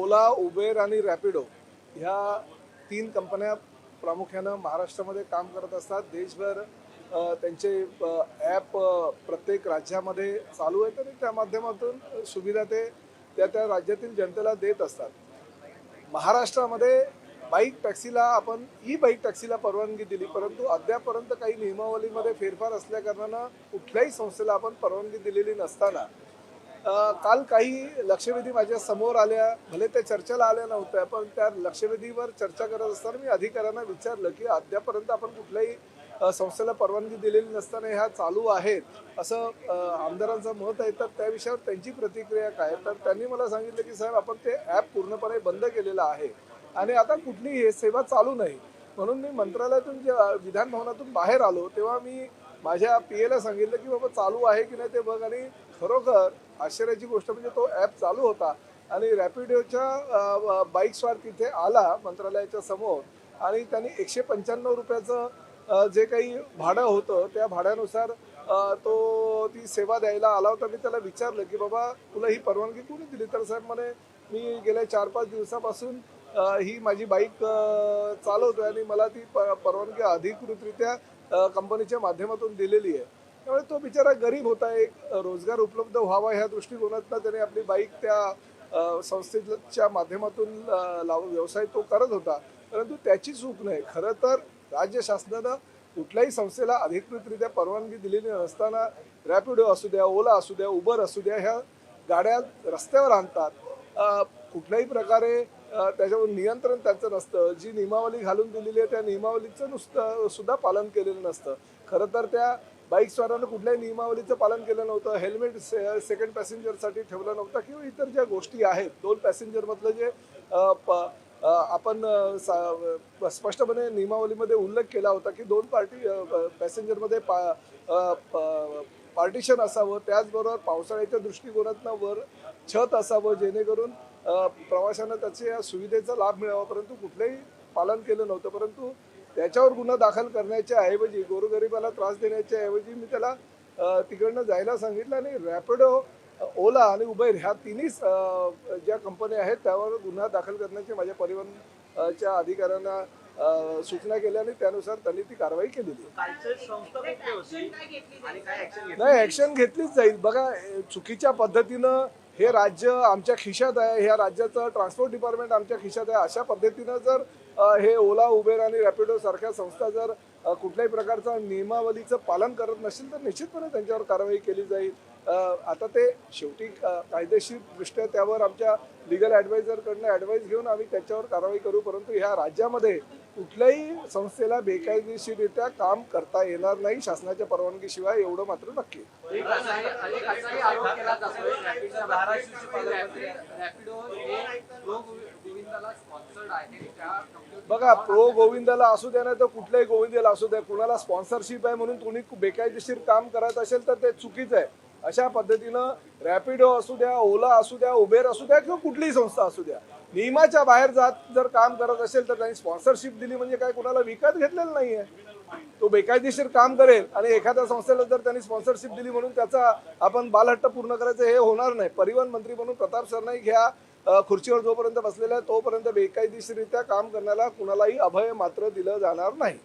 ओला Uber आणि रॅपिडो ह्या तीन कंपन्या प्रामुख्यानं महाराष्ट्रामध्ये काम करत असतात. देशभर त्यांचे ॲप प्रत्येक राज्यामध्ये चालू आहेत आणि त्या माध्यमातून सुविधा ते त्या त्या राज्यातील जनतेला देत असतात. महाराष्ट्रामध्ये बाईक टॅक्सीला आपण ई बाईक टॅक्सीला परवानगी दिली परंतु अद्यापर्यंत काही नियमावलीमध्ये फेरफार असल्याकारणानं कुठल्याही संस्थेला आपण परवानगी दिलेली नसताना काल काही लक्षवेधी माझ्यासमोर आल्या भले त्या चर्चेला आल्या नव्हत्या पण त्या लक्षवेधीवर चर्चा करत असताना मी अधिकाऱ्यांना विचारलं की अद्यापर्यंत आपण कुठल्याही संस्थेला परवानगी दिलेली नसताना ह्या चालू आहेत. असं आमदारांचं मत आहे. तर त्या विषयावर त्यांची प्रतिक्रिया काय तर त्यांनी मला सांगितलं की साहेब आपण ते ॲप पूर्णपणे बंद केलेलं आहे आणि आता कुठलीही सेवा चालू नाही. म्हणून मी मंत्रालयातून जेव्हा विधान भवनातून बाहेर आलो तेव्हा मी माझ्या पी एला सांगितलं की बाबा चालू आहे की नाही ते बघ. आणि खरोखर आश्चर्याची गोष्ट म्हणजे तो ॲप चालू होता. आणि रॅपिडोच्या बाईक्सवर तिथे आला मंत्रालयाच्या समोर. आणि त्यांनी एकशे पंच्याण्णव रुपयाचं जे काही भाडं होतं त्या भाड्यानुसार तो ती सेवा द्यायला आला होता. मी त्याला विचारलं की बाबा तुला ही परवानगी कोणी दिली? तर साहेब म्हणे मी गेल्या चार पाच दिवसापासून ही माझी बाईक चालवतोय आणि मला ती प- परवानगी अधिकृतरित्या कंपनीच्या माध्यमातून दिलेली आहे. त्यामुळे तो बिचारा गरीब होता एक रोजगार उपलब्ध व्हावा ह्या दृष्टिकोनातनं त्याने आपली बाईक त्या संस्थेच्या माध्यमातून लाव व्यवसाय तो करत होता. परंतु त्याची चूक नाही. खरं तर राज्य शासनानं कुठल्याही संस्थेला अधिकृतरित्या परवानगी दिलेली नसताना रॅपिडो असू द्या ओला असू द्या उबर असू द्या ह्या गाड्या रस्त्यावर आणतात. कुठल्याही प्रकारे त्याच्यावर नियंत्रण त्यांचं नसतं. जी नियमावली घालून दिलेली आहे त्या नियमावलीचं नुसतं सुद्धा पालन केलेलं नसतं. खरं तर त्या बाईक स्वारानं कुठल्याही नियमावलीचं पालन केलं नव्हतं. हेल्मेट से सेकंड पॅसेंजरसाठी ठेवलं नव्हतं किंवा इतर ज्या गोष्टी आहेत दोन पॅसेंजरमधलं जे प- आपण सा- स्पष्टपणे नियमावलीमध्ये उल्लेख केला होता की दोन पार्टी पॅसेंजरमध्ये पा प- पार्टिशन असावं त्याचबरोबर पावसाळ्याच्या दृष्टिकोनातनं वर छत असावं जेणेकरून प्रवाशांना प्रवाशांना त्याच्या सुविधेचा लाभ मिळावा. परंतु कुठलंही पालन केलं नव्हतं. परंतु त्याच्यावर गुन्हा दाखल करण्याच्या ऐवजी गोरगरिबाला त्रास देण्याच्या ऐवजी मी त्याला तिकडनं जायला सांगितलं आणि रॅपिडो ओला आणि उबेर ह्या तिन्ही ज्या कंपन्या आहेत त्यावर गुन्हा दाखल करण्याचे माझ्या परिवहनच्या अधिकाऱ्यांना सूचना केल्या आणि त्यानुसार त्यांनी ती कारवाई केलेली नाही ऍक्शन घेतलीच जाईल. बघा चुकीच्या पद्धतीनं हे राज्य आमच्या खिशात आहे ह्या राज्याचं ट्रान्सपोर्ट डिपार्टमेंट आमच्या खिशात आहे. अशा पद्धतीनं जर हे ओला उबेर आणि रॅपिडो सारख्या संस्था जर कुठल्याही प्रकारचं नियमावलीचं पालन करत नसेल तर निश्चितपणे त्यांच्यावर कारवाई केली जाईल. आता ते शेवटी अ, कायदेशीर दृष्ट्या त्यावर आमच्या लिगल ॲडवायझरकडनं ॲडवाईस घेऊन आम्ही त्याच्यावर कारवाई करू परंतु ह्या राज्यामध्ये कुठल्याही संस्थेला बेकायदेशीररित्या काम करता येणार नाही शासनाच्या परवानगीशिवाय एवढं मात्र नक्की. बघा प्रो गोविंदाला असू द्या ना तर कुठल्याही गोविंदाला असू द्या कुणाला स्पॉन्सरशिप आहे म्हणून तुम्ही बेकायदेशीर काम करत असेल तर ते चुकीचं आहे. अशा पद्धतीनं रॅपिडो असू द्या ओला असू द्या उबेर असू द्या किंवा कुठलीही संस्था असू द्या नियमाच्या बाहेर जात जर काम करत असेल तर त्यांनी स्पॉन्सरशिप दिली म्हणजे काय? कुणाला विकत घेतलेलं नाहीये. तो बेकायदेशीर काम करेल आणि एखाद्या संस्थेला जर त्यांनी स्पॉन्सरशिप दिली म्हणून त्याचा आपण बालहट्ट पूर्ण करायचं हे होणार नाही. परिवहन मंत्री म्हणून प्रताप सरनाईक ह्या खुर्चीवर जोपर्यंत बसलेला आहे तोपर्यंत बेकायदेशीररित्या काम करण्याला कुणालाही अभय मात्र दिलं जाणार नाही.